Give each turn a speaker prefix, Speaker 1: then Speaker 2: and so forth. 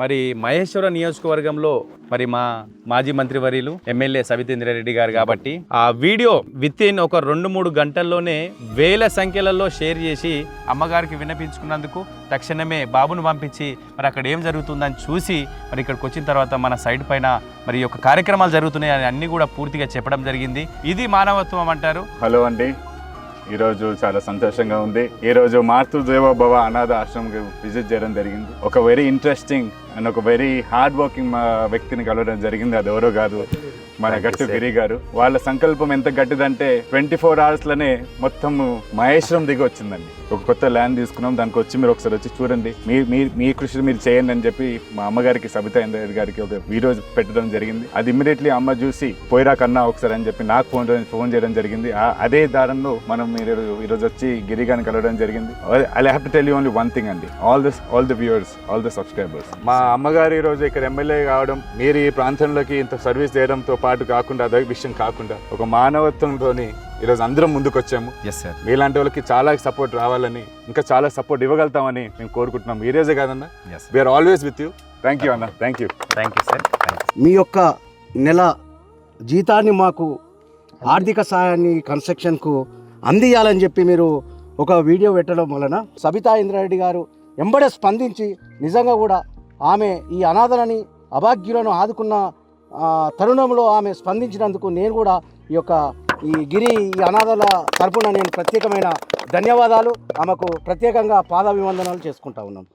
Speaker 1: మరి మహేశ్వర నియోజకవర్గంలో మరి మా మాజీ మంత్రివర్యులు ఎమ్మెల్యే సవితేంద్రారెడ్డి గారు కాబట్టి ఆ వీడియో విత్ ఇన్ ఒక రెండు మూడు గంటల్లోనే వేల సంఖ్యలలో షేర్ చేసి అమ్మగారికి విన్నపించుకున్నందుకు తక్షణమే బాబును పంపించి మరి అక్కడ ఏం జరుగుతుందని చూసి మరి ఇక్కడికి వచ్చిన తర్వాత మన సైడ్ పైన మరి యొక్క కార్యక్రమాలు జరుగుతున్నాయి అని అన్ని కూడా పూర్తిగా చెప్పడం జరిగింది. ఇది మానవత్వం అంటారు.
Speaker 2: హలో అండి. ఈరోజు చాలా సంతోషంగా ఉంది. ఈరోజు మాతృదేవ భవ అనాథ ఆశ్రమంకి విజిట్ చేయడం జరిగింది. ఒక వెరీ ఇంట్రెస్టింగ్ అండ్ ఒక వెరీ హార్డ్ వర్కింగ్ వ్యక్తిని కలవడం జరిగింది. అది ఎవరో కాదు. మన గట్టు గిరి గారు వాళ్ళ సంకల్పం ఎంత గట్టిదంటే ట్వంటీ ఫోర్ అవర్స్లోనే మొత్తం మహేశ్వరం దిగి వచ్చిందండి. ఒక కొత్త ల్యాండ్ తీసుకున్నాం దానికి వచ్చి మీరు ఒకసారి వచ్చి చూడండి. మీ మీ మీ కృషి మీరు చేయండి అని చెప్పి మా అమ్మగారికి సబితా ఇంద్ర గారికి ఒక వీడియో పెట్టడం జరిగింది. అది ఇమీడియట్లీ అమ్మ చూసి పోయిరా కన్నా ఒకసారి అని చెప్పి నాకు ఫోన్ ఫోన్ చేయడం జరిగింది. అదే దారంలో మనం మీరు ఈరోజు వచ్చి గిరి గారిని కలవడం జరిగింది. I have to tell you only one thing అండి. All this all the viewers all the subscribers మా అమ్మగారు ఈ రోజు ఇక్కడ ఎమ్మెల్యే కావడం మీరు ఈ ప్రాంతంలోకి ఇంత సర్వీస్ చేయడంతో పాటు కాకుండా అదే విషయం కాకుండా ఒక మానవత్వంతో ఈరోజు అందరం ముందుకు వచ్చాము
Speaker 1: ఎస్ సార్
Speaker 2: మీలాంటి వాళ్ళకి చాలా సపోర్ట్ రావాలని ఇంకా చాలా సపోర్ట్ ఇవ్వగలుగుతామని మేము కోరుకుంటున్నాం. ఈ రోజే కాదన్నా?
Speaker 1: Yes
Speaker 2: we're always with you thank you అన్న. Thank you
Speaker 1: thank you sir
Speaker 3: మీ యొక్క నెల జీతాన్ని మాకు ఆర్థిక సహాయాన్ని కన్స్ట్రక్షన్కు అందియాలని చెప్పి మీరు ఒక వీడియో పెట్టడం వలన సబితా ఇంద్రారెడ్డి గారు ఎంబడే స్పందించి నిజంగా కూడా ఆమె ఈ అనాథలని అభాగ్యులను ఆదుకున్న తరుణంలో ఆమె స్పందించినందుకు నేను కూడా ఈ యొక్క ఈ గిరి ఈ అనాథల తరపున నేను ప్రత్యేకమైన ధన్యవాదాలు. ఆమెకు ప్రత్యేకంగా పాదాభివందనాలు చేసుకుంటా ఉన్నాను